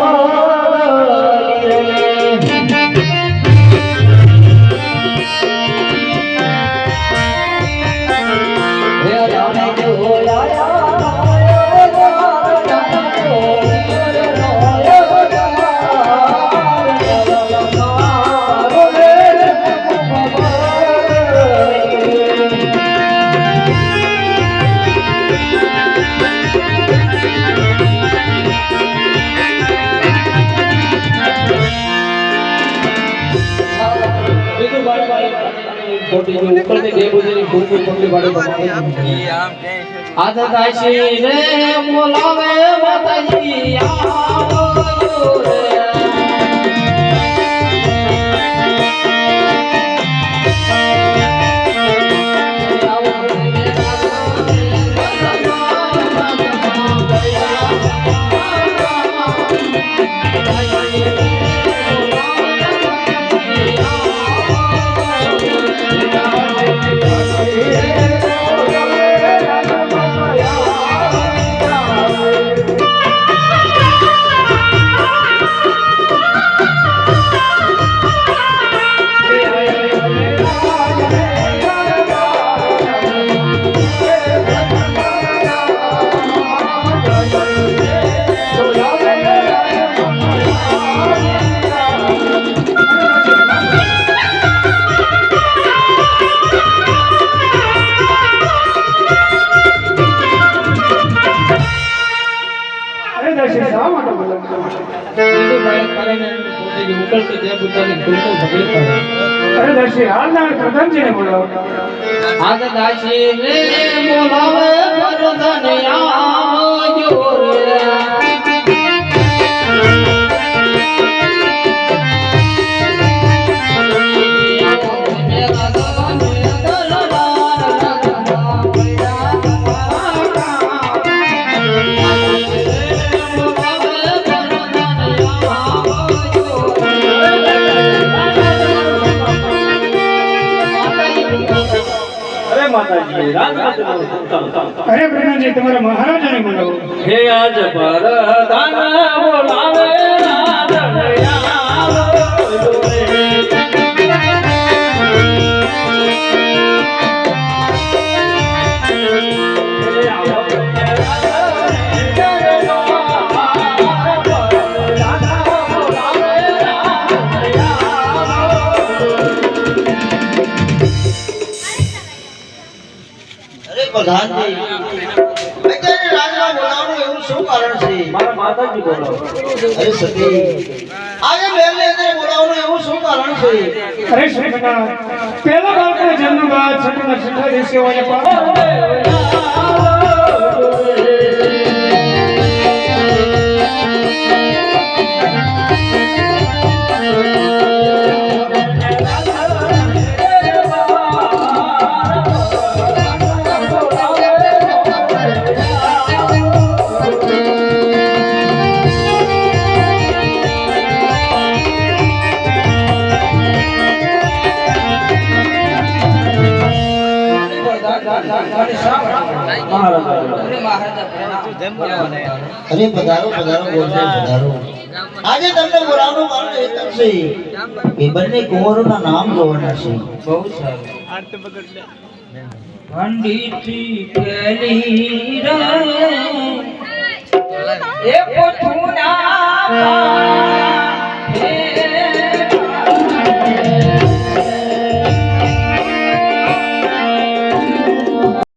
Oh, ખોટી જે ઉપરથી બે બુદ્ધિની ખૂબ ખૂબ પાડે તો આજ દાસી રે બોલાવે માતાજી આવો રે બુદ્ધિની ખૂબ ખૂબ પગલી પાડે અરે દર્શન હાલના પ્રધાનજીને બોલાવો. આજ દાસી રે બોલાવે પરધન આવજો અરે પ્રધાનજી તમારા મહારાજાને બોલાવો. હે આજ પરધાન પ્રધાનજી અત્યારે રાજમાં બોલાવવાનું એવું શું કારણ છે? મારા માતાજી બોલાવો અરે સતી આજે બેનને અત્યારે બોલાવવાનું એવું શું કારણ છે? અરે શ્રીકૃષ્ણ પહેલા બાળકના જન્મ બાદ છઠ્ઠા છઠ્ઠા દિવસે હોય અરે પધારો પધારો બોલશે પધારો. આજે તમને બોલાવવાનો મારો હેતુ છે. એ બંને કુંવરોના નામ જોવાના છે. બહુ સારું રે એ પોઠુના